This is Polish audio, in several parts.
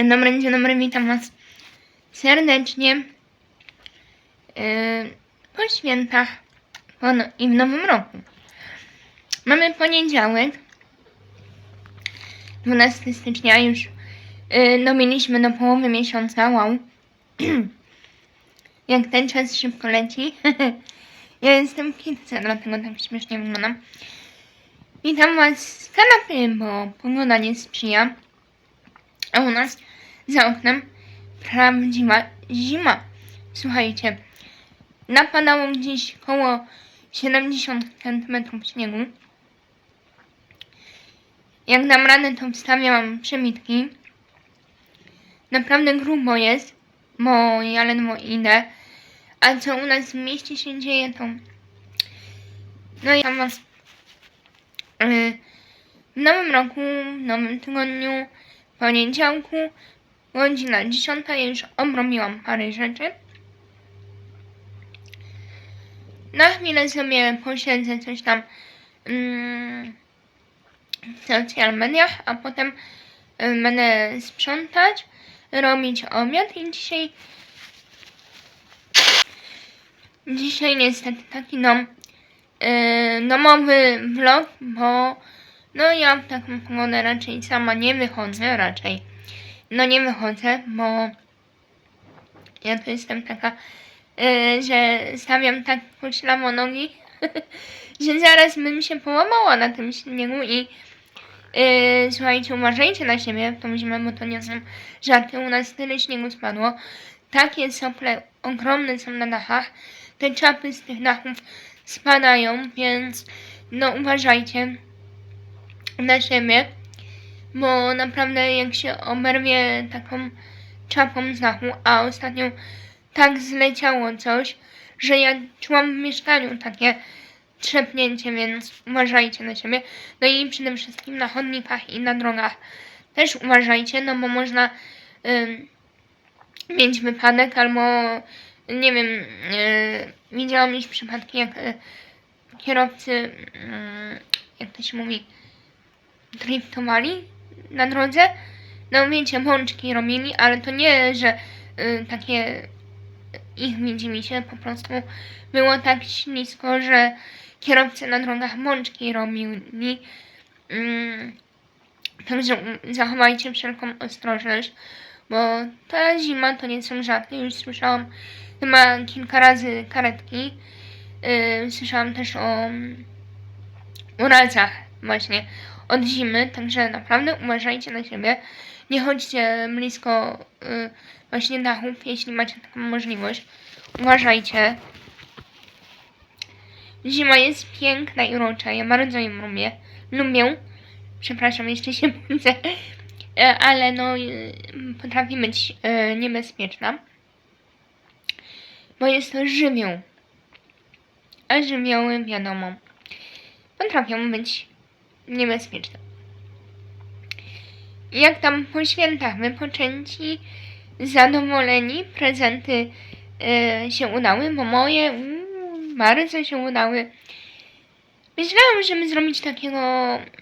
Dzień dobry, dzień dobry, witam Was serdecznie yy, po świętach po no, i w nowym roku. Mamy poniedziałek, 12 stycznia, już yy, dobiliśmy do połowy miesiąca, wow. Jak ten czas szybko leci. ja jestem w kitce, dlatego tak śmiesznie wyglądam. Witam Was z kanapy, bo pogoda nie sprzyja. A u nas za oknem prawdziwa zima. Słuchajcie, napadało gdzieś koło 70 cm śniegu. Jak dam radę, to wstawiam przebitki. Naprawdę grubo jest, bo ja ledwo idę. A co u nas w mieście się dzieje, to... No ja was... Yy, w nowym roku, w nowym tygodniu, poniedziałku, godzina 10. Ja już obrobiłam parę rzeczy. Na chwilę sobie posiedzę coś tam mm, w social mediach, a potem y, będę sprzątać, robić obiad i dzisiaj dzisiaj niestety taki no yy, domowy vlog, bo no ja w taką pogodę raczej sama nie wychodzę, raczej. No nie wychodzę, bo ja to jestem taka, yy, że stawiam tak poślawo nogi, że zaraz bym się połamała na tym śniegu i yy, słuchajcie, uważajcie na siebie w tą zimę, bo to nie są żarty. U nas tyle śniegu spadło. Takie sople ogromne są na dachach. Te czapy z tych dachów spadają, więc no uważajcie na siebie, bo naprawdę jak się oberwie taką czapą z a ostatnio tak zleciało coś, że ja czułam w mieszkaniu takie trzepnięcie, więc uważajcie na siebie. No i przede wszystkim na chodnikach i na drogach też uważajcie, no bo można ym, mieć wypadek albo nie wiem, yy, widziałam już przypadki jak y, kierowcy, yy, jak to się mówi, driftowali na drodze. No wiecie, bączki robili, ale to nie, że y, takie ich widzi mi się, po prostu było tak ślisko, że kierowcy na drogach bączki robili. Mm, także zachowajcie wszelką ostrożność, bo ta zima to nie są żarty. Już słyszałam chyba kilka razy karetki. Yy, słyszałam też o mm, urazach właśnie od zimy, także naprawdę uważajcie na siebie. Nie chodźcie blisko y, właśnie dachów, jeśli macie taką możliwość. Uważajcie. Zima jest piękna i urocza, ja bardzo ją lubię. Lubię. Przepraszam, jeszcze się budzę. E, Ale no, y, potrafi być y, niebezpieczna. Bo jest to żywioł. A żywioły, wiadomo, potrafią być niebezpieczne. Jak tam po świętach wypoczęci, zadowoleni, prezenty e, się udały, bo moje mm, bardzo się udały. Myślałam, żeby zrobić takiego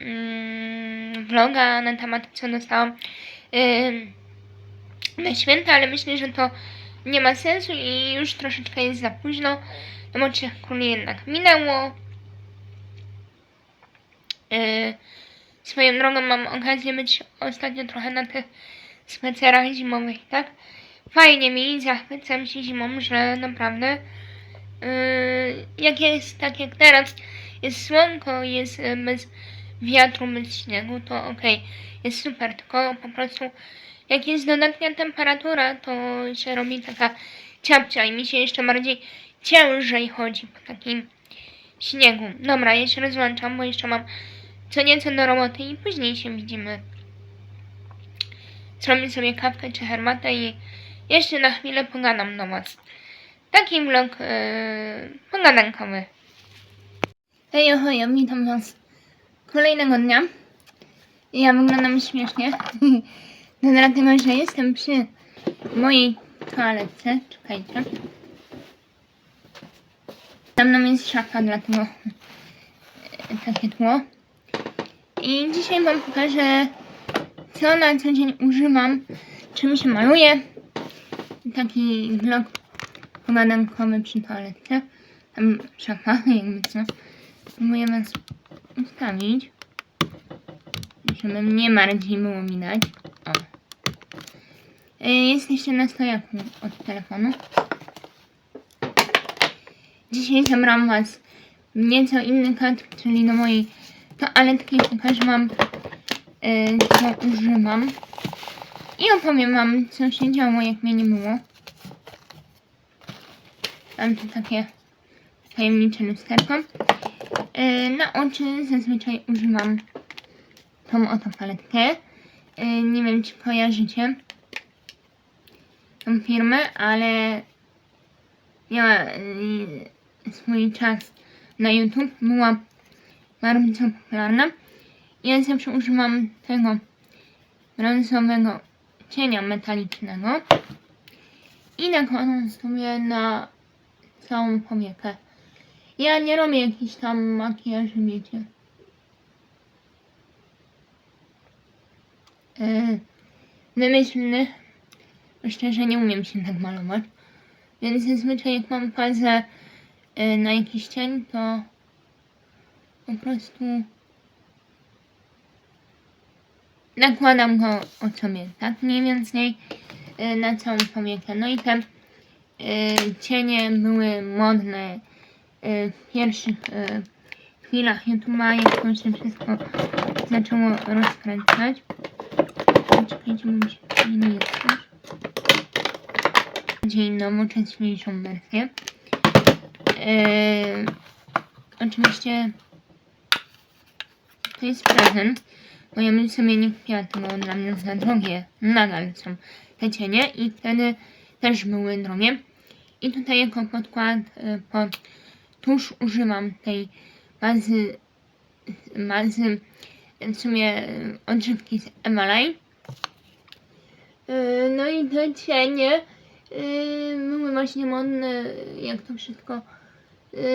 mm, vloga na temat, co dostałam e, na święta, ale myślę, że to nie ma sensu i już troszeczkę jest za późno, no bo trzech jednak minęło. Yy, swoją drogą mam okazję być ostatnio trochę na tych spacerach zimowych, tak? Fajnie mi, zachwycam się zimą, że naprawdę yy, jak jest tak jak teraz, jest słonko, jest yy, bez wiatru, bez śniegu, to okay, jest super, tylko po prostu jak jest dodatnia temperatura, to się robi taka ciapcia i mi się jeszcze bardziej ciężej chodzi po takim śniegu. Dobra, ja się rozłączam, bo jeszcze mam co nieco do roboty i później się widzimy. Zrobię sobie kawkę czy herbatę i jeszcze na chwilę pogadam do Was. Taki vlog yy, pogadankowy. Hej, hej, witam Was kolejnego dnia. Ja wyglądam śmiesznie. No dlatego, że jestem przy mojej toaletce. Czekajcie. Tam nam jest szafa, dlatego takie tło. I dzisiaj Wam pokażę, co na co dzień używam, czym się maluje. Taki vlog pogadankowy przy toalecie. Tam szafachy jakby co. Próbuję was ustawić. Żeby mnie bardziej było widać. O. Y, Jesteście na stojaku od telefonu. Dzisiaj zabrałam was w nieco inny kadr, czyli do mojej toaletki. Pokażę wam, y, co używam. I opowiem wam, co się działo, jak mnie nie było. Mam tu takie tajemnicze lusterko. Y, na oczy zazwyczaj używam tą oto paletkę. Y, nie wiem, czy kojarzycie tą firmę, ale miała swój czas na YouTube. Była bardzo popularna. Ja zawsze używam tego brązowego cienia metalicznego i nakładam sobie na całą powiekę. Ja nie robię jakichś tam makijaży, wiecie. Yy, wymyślnych. Szczerze nie umiem się tak malować. Więc zazwyczaj jak mam fazę yy, na jakiś cień, to po prostu nakładam go o sobie, tak mniej więcej yy, na całą powiekę. No i te yy, cienie były modne yy, w pierwszych chwilach YouTube'a, jak to się wszystko zaczęło rozkręcać. Czekajcie, bo mi się nie jest też. Bardziej wersję. Oczywiście to jest prezent, bo ja bym sobie nie kupiła tego dla mnie za drogie. Nadal są te cienie i wtedy też były drogie. I tutaj jako podkład y, pod tusz używam tej bazy, bazy w sumie y, odżywki z Emalaj. Y, No i te cienie były właśnie modne, jak to wszystko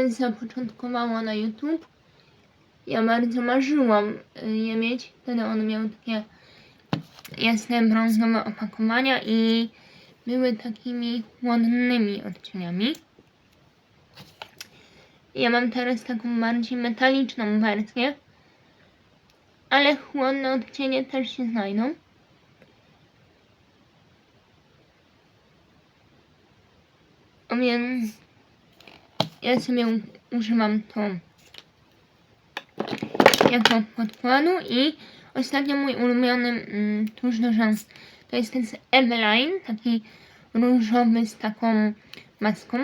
zapoczątkowało na YouTube. Ja bardzo marzyłam y, je mieć. Wtedy one miały takie jasne brązowe opakowania i były takimi chłodnymi odcieniami. Ja mam teraz taką bardziej metaliczną wersję, ale chłodne odcienie też się znajdą. A więc ja sobie używam tą jako podkładu i ostatnio mój ulubiony mm, do rzęs to jest ten z Eveline, taki różowy z taką maską.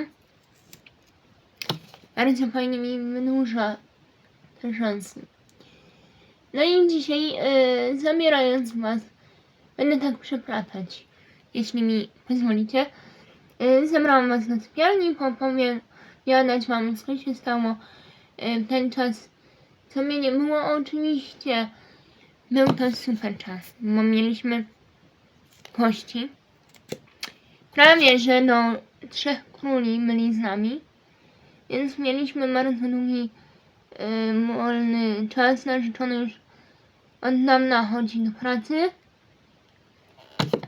Bardzo fajnie mi wydłuża te rzęsy. No i dzisiaj, yy, zabierając was, będę tak przeplatać, jeśli mi pozwolicie. Yy, zabrałam was na sypialni, opowiem, jadać wam, co się stało w ten czas, co mnie nie było. Oczywiście był to super czas, bo mieliśmy gości. Prawie, że do trzech króli byli z nami, więc mieliśmy bardzo długi yy, wolny czas. Narzeczony już od dawna chodzi do pracy,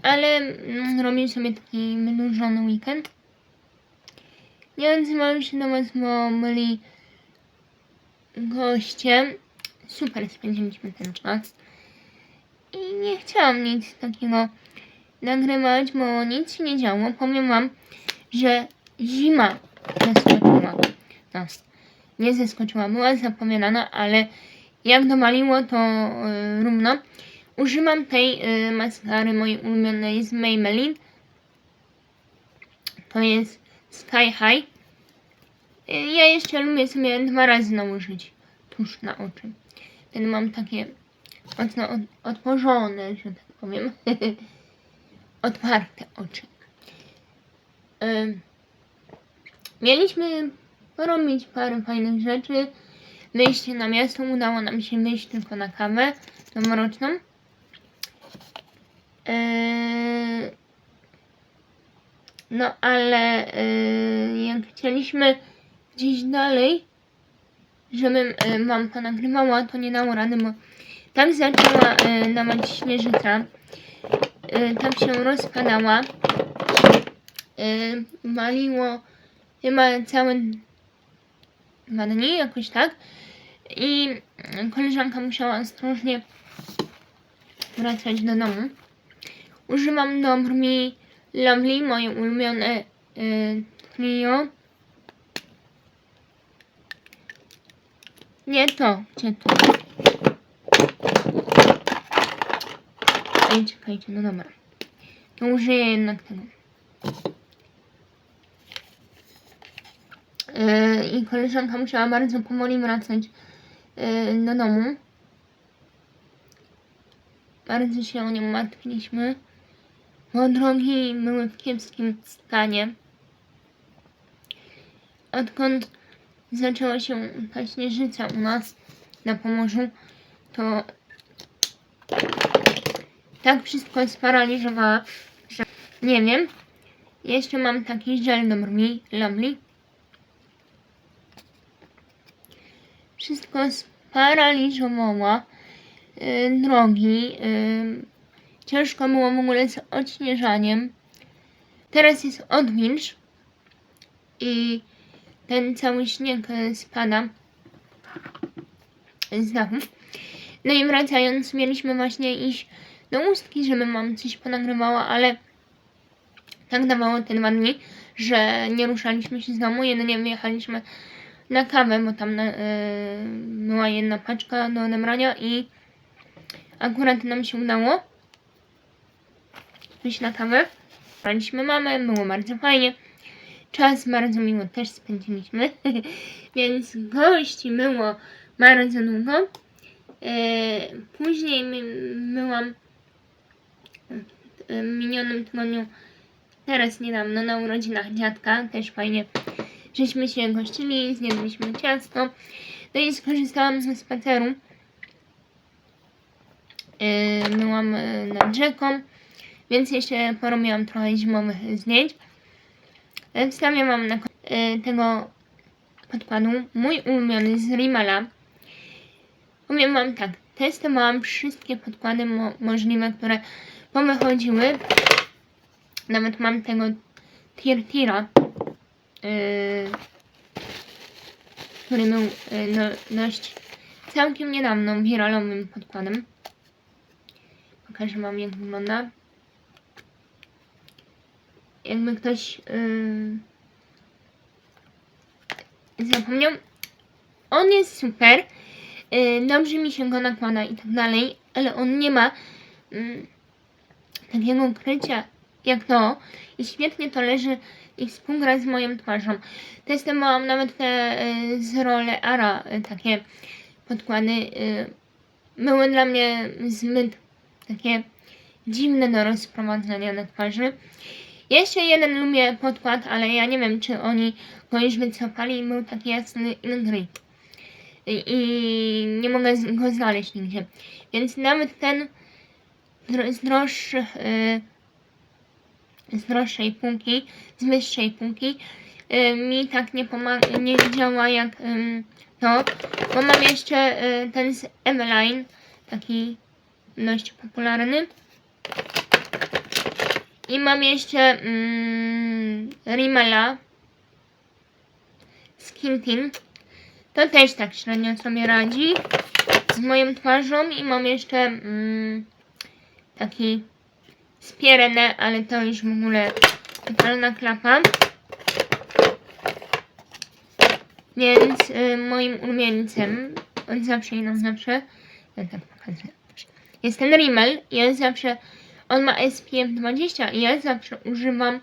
ale mm, robię sobie taki wydłużony weekend. Nie odzywam się do was, bo byli goście. Super spędziliśmy ten czas. I nie chciałam nic takiego nagrywać, bo nic się nie działo. Powiem wam, że zima zaskoczyła nas. Nie zaskoczyła, była zapowiadana, ale jak dowaliło to yy, równo. Używam tej yy, maskary mojej ulubionej z Maybelline. To jest Sky High. Yy, ja jeszcze lubię sobie dwa razy nałożyć tusz na oczy. Wtedy mam takie mocno otworzone, że tak powiem. Otwarte oczy. Ym, mieliśmy porobić parę fajnych rzeczy. Wyjście na miasto udało nam się wyjść tylko na kawę noworoczną. Yy, no ale jak chcieliśmy gdzieś dalej, żebym yy, wam ponagrywała, to nie dało rady, bo tak zaczęła yy, dawać śnieżyca, y, tak się rozpadała. Y, waliło chyba całe dwa dni, jakoś tak. I koleżanka musiała ostrożnie wracać do domu. Używam do brwi Lovely, moje ulubione y, trio. Nie to, gdzie to? Ej, czekajcie, no dobra. To użyję jednak tego. Yy, I koleżanka musiała bardzo powoli wracać yy, do domu. Bardzo się o nią martwiliśmy, bo drogi były w kiepskim stanie. Odkąd zaczęła się ta śnieżyca u nas na Pomorzu, to tak wszystko sparaliżowała, że nie wiem. Jeszcze mam taki żel do brwi, Lovely. Wszystko sparaliżowała y, drogi. Y, ciężko było w ogóle z odśnieżaniem. Teraz jest odwilż i ten cały śnieg y, spada z. No i wracając, mieliśmy właśnie iść do ustki, żeby mam coś ponagrywała, ale tak dawało te dwa dni, że nie ruszaliśmy się z domu, jedynie wyjechaliśmy na kawę, bo tam na, y, była jedna paczka do odebrania i akurat nam się udało wyjść na kawę. Braliśmy mamę, było bardzo fajnie. Czas bardzo miło też spędziliśmy, więc gości było bardzo długo. E, Później byłam w minionym tygodniu, teraz niedawno, na urodzinach dziadka, też fajnie, żeśmy się gościli, zjedliśmy ciasto, no i skorzystałam ze spaceru. E, Byłam nad rzeką, więc jeszcze porobiłam trochę zimowych zdjęć. E, Wstawiam wam na e, tego podkładu mój ulubiony z Rimala. Powiem wam tak, testowałam wszystkie podkłady mo- możliwe, które powychodziły. Nawet mam tego Tirtira, yy, który był yy, no, dość całkiem niedawno wiralowym podkładem. Pokażę wam jak wygląda. Jakby ktoś yy, zapomniał, on jest super. Yy, dobrze mi się go nakłada i tak dalej, ale on nie ma mm, takiego krycia jak to i świetnie to leży i współgra z moją twarzą. Testowałam nawet te y, z role Ara, y, takie podkłady. Y, były dla mnie zbyt takie dziwne do rozprowadzania na twarzy. Jeszcze jeden lubię podkład, ale ja nie wiem, czy oni go już wycofali. Był taki jasny Ingrid. I, nie mogę go znaleźć nigdzie. Więc nawet ten z droższych, y, z droższej półki, z wyższej półki y, mi tak nie nie działa jak to, bo mam jeszcze y, ten z Eveline, taki dość popularny. I mam jeszcze mm, Rimmela Skin Tint. To też tak średnio sobie radzi z moją twarzą i mam jeszcze mm, taki spierene, ale to już w ogóle totalna klapa. Więc y, moim ulubieńcem, od zawsze i na zawsze, tak jest ten Rimmel. Ja zawsze, on ma SPF 20 i ja zawsze używam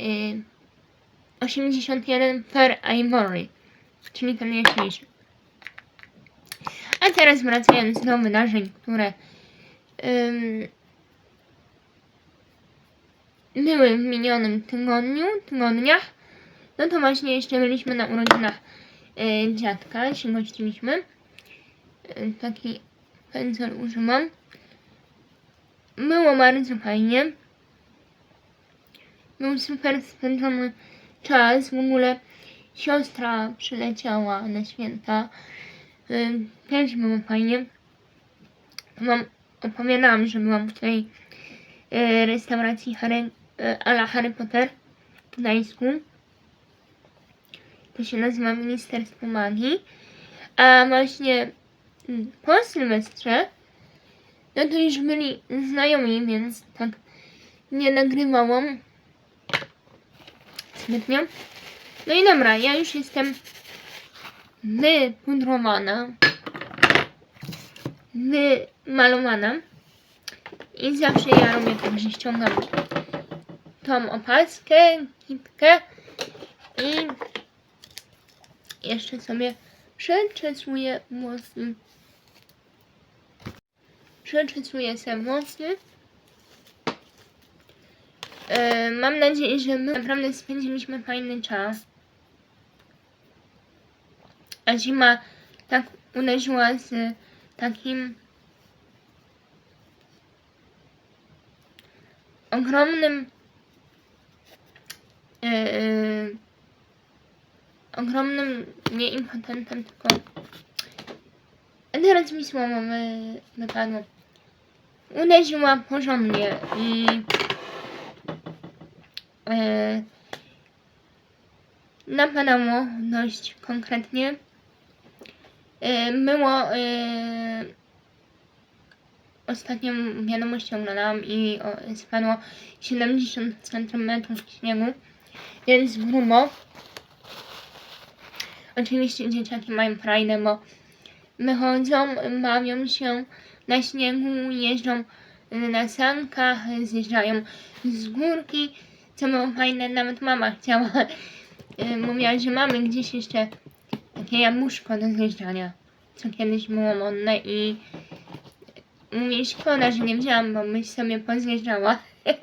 y, 81 Fair Ivory, czyli ten jaśniejszy. A teraz wracając do wydarzeń, które ym, były w minionym tygodniu, tygodniach, no to właśnie jeszcze byliśmy na urodzinach y, dziadka, się gościliśmy. Y, taki pędzel używam. Było bardzo fajnie. Był super spędzony czas. W ogóle siostra przyleciała na święta. Y, Też było fajnie. Wam opowiadałam, że byłam tutaj e, restauracji Harry, e, ala Harry Potter w Gdańsku. To się nazywa Ministerstwo Magii. A właśnie po Sylwestrze, no to już byli znajomi, więc tak nie nagrywałam zbytnio. No i dobra, ja już jestem wypudrowana, wymalowana i zawsze ja robię tak, że ściągam tą opaskę, kitkę i jeszcze sobie przeczesuję włosy. Przeczesuję sobie włosy. E, mam nadzieję, że my naprawdę spędziliśmy fajny czas. A zima tak uderzyła z takim ogromnym e, ogromnym nie impotentem, tylko a teraz mi słowo wy, wypadło. Uderzyła porządnie i e, napadało dość konkretnie. E, było e, ostatnią wiadomość oglądałam i o, spadło 70 cm śniegu, więc grubo. Oczywiście dzieciaki mają frajdę, bo wychodzą, bawią się na śniegu, jeżdżą na sankach, zjeżdżają z górki, co było fajne, nawet mama chciała, y, mówiła, że mamy gdzieś jeszcze takie jabłuszko do zjeżdżania, co kiedyś było modne i mówię, szkoda, że nie wzięłam, bo byś sobie pozjeżdżała.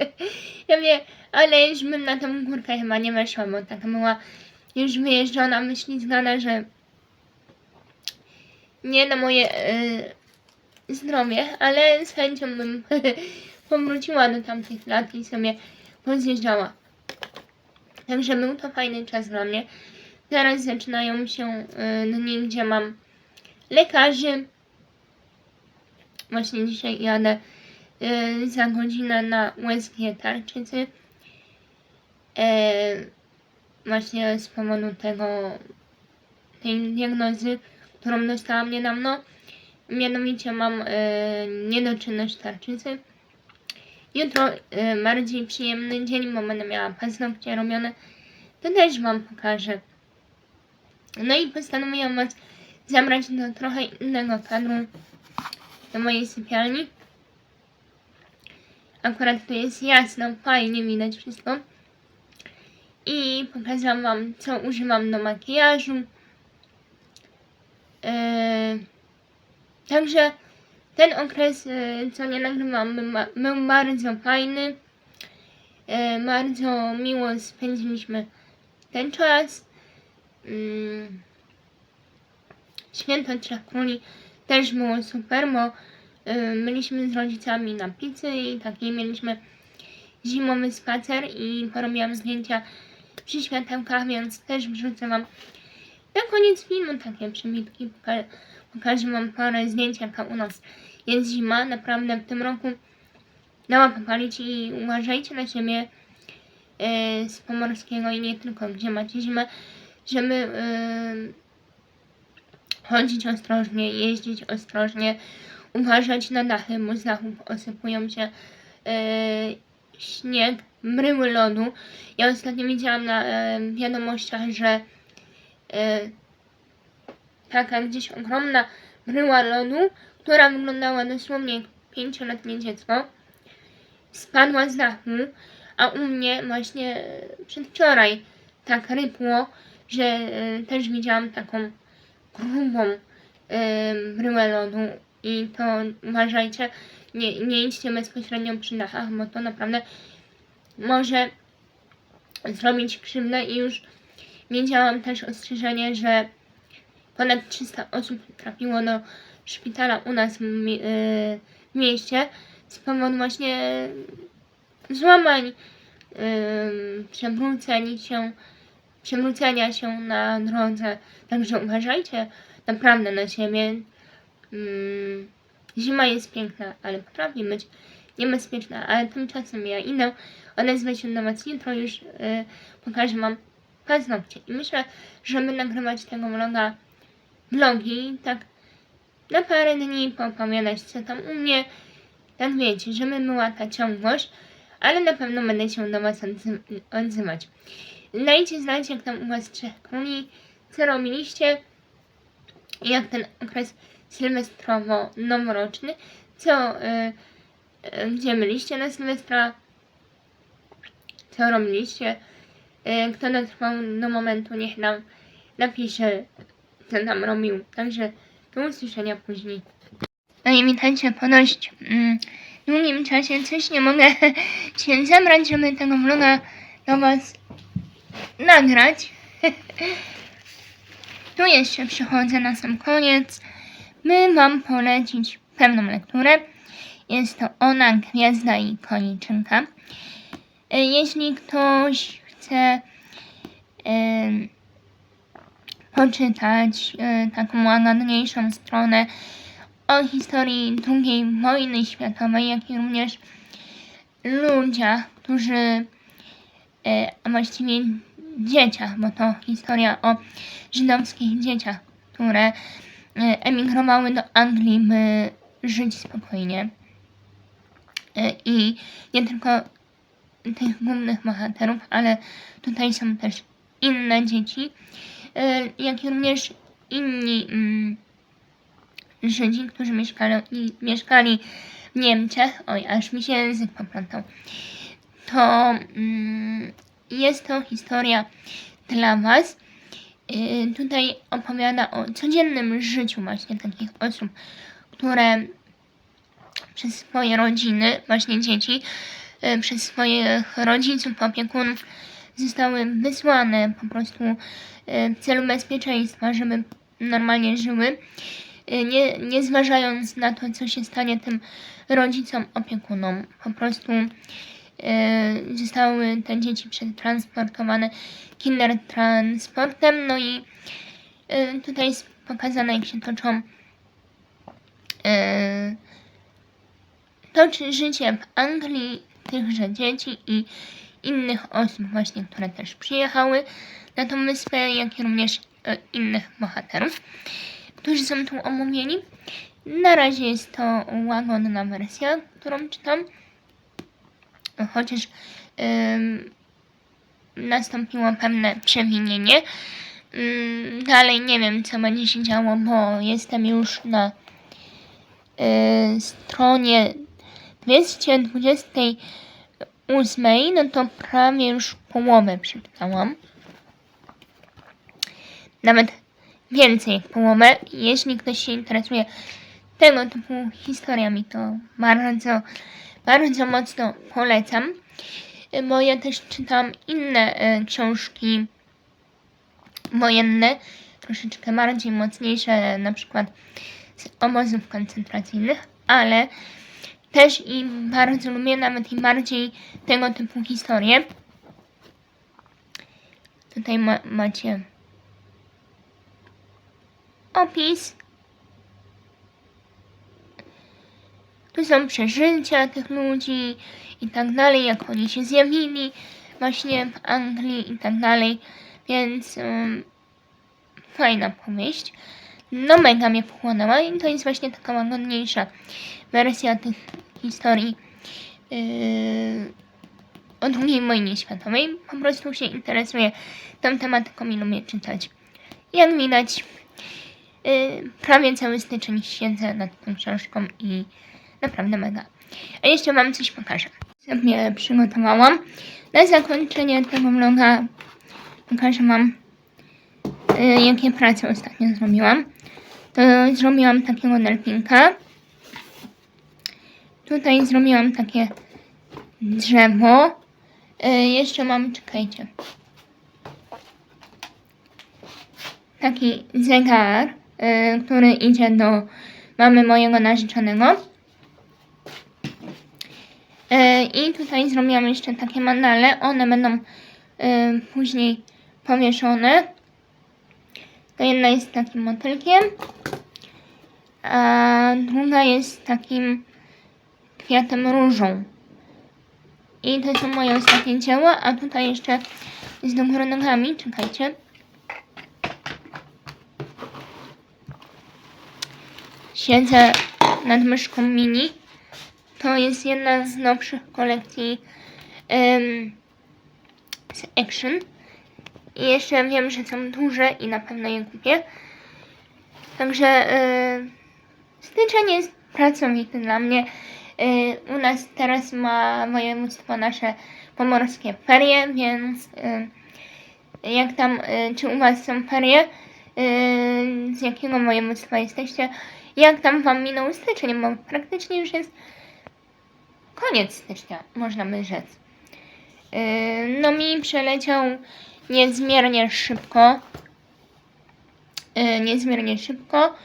ja mówię, ale już bym na tą górkę chyba nie weszła, bo taka była już wyjeżdżona, wyślizgana, że nie na moje y, zdrowie, ale z chęcią bym powróciła do tamtych lat i sobie pozjeżdżała. Także był to fajny czas dla mnie. Teraz zaczynają się y, dni, gdzie mam lekarzy. Właśnie dzisiaj jadę y, za godzinę na USG tarczycy. Y, właśnie z powodu tego, tej diagnozy, którą dostałam niedawno. Mianowicie mam e, niedoczynność tarczycy. Jutro e, bardziej przyjemny dzień, bo będę miała paznokcie robione. To też Wam pokażę. No i postanowiłam Was zabrać do trochę innego kadru do mojej sypialni. Akurat tu jest jasno, fajnie widać wszystko. I pokazałam Wam, co używam do makijażu. Yy, także ten okres, yy, co nie nagrywam, był, ba- był bardzo fajny. Yy, bardzo miło spędziliśmy ten czas. Yy, Święto Trzech Króli też było super, bo yy, byliśmy z rodzicami na pizzy i taki mieliśmy zimowy spacer i porobiłam zdjęcia przy światełkach, więc też wrzucę Wam na koniec filmu takie przebitki. Poka- pokażę Wam parę zdjęć, jaka u nas jest zima. Naprawdę w tym roku dała popalić i uważajcie na siebie e, z Pomorskiego i nie tylko, gdzie macie zimę, żeby e, chodzić ostrożnie, jeździć ostrożnie, uważać na dachy, bo z dachów osypują się e, śnieg, bryły lodu. Ja ostatnio widziałam na e, wiadomościach, że e, taka gdzieś ogromna bryła lodu, która wyglądała dosłownie jak pięcioletnie dziecko, spadła z dachu, a u mnie właśnie przedwczoraj tak rypło, że e, też widziałam taką grubą e, bryłę lodu i to uważajcie, nie, nie idźcie bezpośrednio przy dachach, bo to naprawdę może zrobić krzywdę i już wiedziałam też ostrzeżenie, że ponad 300 osób trafiło do szpitala u nas w, y, mieście z powodu właśnie złamań, y, się, przewrócenia się na drodze. Także uważajcie naprawdę na siebie. Mm, Zima jest piękna, ale potrafi być niebezpieczna, ale tymczasem ja idę odezwać się do Was jutro, już y, pokażę Wam paznokcie. I myślę, żeby nagrywać tego vloga, vlogi, tak na parę dni poopowiadać, co tam u mnie, tak wiecie, żeby była ta ciągłość, ale na pewno będę się do Was odzywać. Dajcie znać, jak tam u Was trzech króli, co robiliście, jak ten okres sylwestrowo-noworoczny, co, y, y, gdzie byliście na Sylwestra, co robiliście, y, kto dotrwał do momentu, niech nam napisze, co tam robił. Także do usłyszenia później. No i witajcie po dość mm, długim czasie. Coś nie mogę się zebrać, żeby tego vloga do Was nagrać. tu jeszcze przychodzę na sam koniec, by Wam polecić pewną lekturę. Jest to Ona, Gwiazda i Koniczynka. E, Jeśli ktoś chce em, poczytać e, taką łagodniejszą stronę o historii II wojny światowej, jak i również ludziach, którzy, e, a właściwie dzieciach, bo to historia o żydowskich dzieciach, które e, emigrowały do Anglii, by żyć spokojnie. I nie tylko tych głównych bohaterów, ale tutaj są też inne dzieci, jak i również inni mm, Żydzi, którzy mieszkali, mieszkali w Niemczech. Oj, aż mi się język poplątał. To mm, jest to historia dla Was. Y, tutaj opowiada o codziennym życiu właśnie takich osób, które przez swoje rodziny, właśnie dzieci, y, przez swoich rodziców, opiekunów zostały wysłane po prostu y, w celu bezpieczeństwa, żeby normalnie żyły, y, nie, nie zważając na to, co się stanie tym rodzicom, opiekunom. Po prostu y, zostały te dzieci przetransportowane kindertransportem, no i tutaj jest pokazane, jak się toczą toczy życie w Anglii tychże dzieci i innych osób właśnie, które też przyjechały na tą wyspę, jak i również e, innych bohaterów, którzy są tu omówieni. Na razie jest to łagodna wersja, którą czytam, chociaż nastąpiło pewne przewinienie. Ym, dalej nie wiem, co będzie się działo, bo jestem już na y, stronie 228, no to prawie już połowę przeczytałam. Nawet więcej jak połowę. Jeśli ktoś się interesuje tego typu historiami, to bardzo, bardzo mocno polecam. Bo ja też czytam inne y, książki wojenne, troszeczkę bardziej mocniejsze, na przykład z obozów koncentracyjnych, ale też i bardzo lubię nawet i bardziej tego typu historie. Tutaj ma, macie opis. Tu są przeżycia tych ludzi i tak dalej, jak oni się zjawili właśnie w Anglii i tak dalej, więc um, fajna powieść. No mega mnie pochłonęła i to jest właśnie taka łagodniejsza wersja tych historii yy, o II wojnie światowej. Po prostu się interesuję tą tematyką i lubię czytać. Jak widać, yy, prawie cały styczeń siedzę nad tą książką i naprawdę mega. A jeszcze wam coś pokażę. Sobie przygotowałam. Na zakończenie tego vloga pokażę wam, yy, jakie prace ostatnio zrobiłam. To zrobiłam takiego delfinka. Tutaj zrobiłam takie drzewo. Y, jeszcze mam, czekajcie. Taki zegar, y, który idzie do mamy mojego narzeczonego. Y, I tutaj zrobiłam jeszcze takie mandale. One będą później powieszone. To jedna jest takim motylkiem, a druga jest takim kwiatem różą. I to są moje ostatnie dzieła, a tutaj jeszcze z nogami, czekajcie. Siedzę nad myszką mini. To jest jedna z nowszych kolekcji em, z Action. I jeszcze wiem, że są duże i na pewno je kupię. Także y, styczeń jest pracowity dla mnie. Y, u nas teraz ma województwo nasze pomorskie ferie, więc y, jak tam, y, czy u was są ferie? Z jakiego województwa jesteście? Jak tam wam minął styczeń? Bo praktycznie już jest koniec stycznia, można by rzec. No mi przeleciał niezmiernie szybko. Niezmiernie szybko.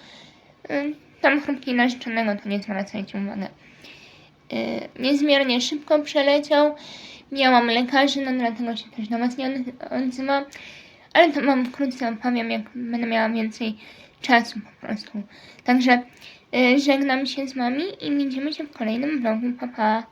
Tam chrupki narzeczonego, to nie zwracajcie uwagi. Yy, Niezmiernie szybko przeleciał. Miałam lekarzy, no dlatego się też do was nie od- odzywam. Ale to wam wkrótce opowiem, jak będę miała więcej czasu po prostu. Także yy, żegnam się z wami i widzimy się w kolejnym vlogu. Pa, pa.